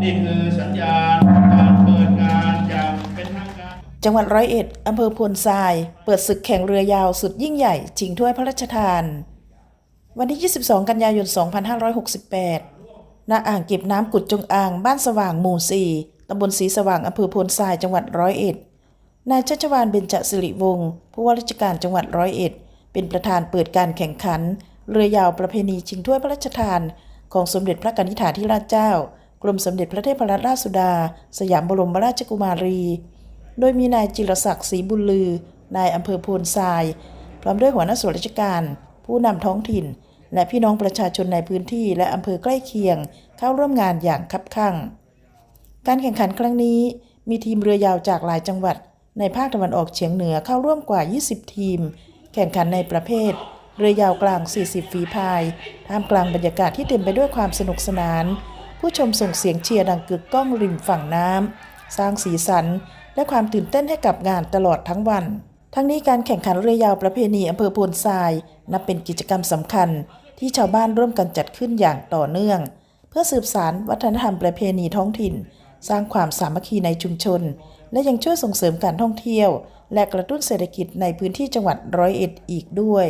นี่คือสัญญาณการเปิดงานอย่างเป็นทางการ จังหวัดร้อยเอ็ดอำเภอพลทราย เปิดศึกแข่งเรือยาวสุดยิ่งใหญ่ชิงถ้วยพระราชทาน วันที่ 22 กันยายน 2568 ณ อ่างเก็บน้ำกุดจงอาง บ้านสว่างหมู่ 4 ตำบลศรีสว่างอำเภอพลทรายจังหวัดร้อยเอ็ด นายชัชวานเบญจสิริวงศ์ผู้ว่าราชการจังหวัดร้อยเอ็ด เป็นประธานเปิดการแข่งขัน เรือยาวประเพณีชิงถ้วยพระราชทาน ของสมเด็จพระกนิษฐาธิราชเจ้า กรมสมเด็จพระเทพรัตนราชสุดา สยามบรมราชกุมารี โดยมีนายจิรศักดิ์ศรีบุญลือ นายอำเภอโพนทราย พร้อมด้วยหัวหน้าส่วนราชการ ผู้นำท้องถิ่น และพี่น้องประชาชนในพื้นที่และอำเภอใกล้เคียง เข้าร่วมงานอย่างคับคั่ง การแข่งขันครั้งนี้ มีทีมเรือยาวจากหลายจังหวัด ในภาคตะวันออกเฉียงเหนือเข้าร่วมกว่า 20 ทีม แข่งขันในประเภท เรือยาวกลาง 40 ฝีพาย ท่ามกลางบรรยากาศที่เต็มไปด้วยความสนุกสนาน ผู้ชมส่งเสียงเชียร์ดังกึกก้องริมฝั่งน้ำ สร้างสีสัน และความตื่นเต้นให้กับงานตลอดทั้งวัน ทั้งนี้การแข่งขันเรือยาวประเพณีอำเภอโพนทราย นับเป็นกิจกรรมสำคัญ ที่ชาวบ้านร่วมกันจัดขึ้นอย่างต่อเนื่อง เพื่อสืบสานวัฒนธรรมประเพณีท้องถิ่น สร้างความสามัคคีในชุมชน และยังช่วยส่งเสริมการท่องเที่ยว และกระตุ้นเศรษฐกิจในพื้นที่จังหวัดร้อยเอ็ดอีกด้วย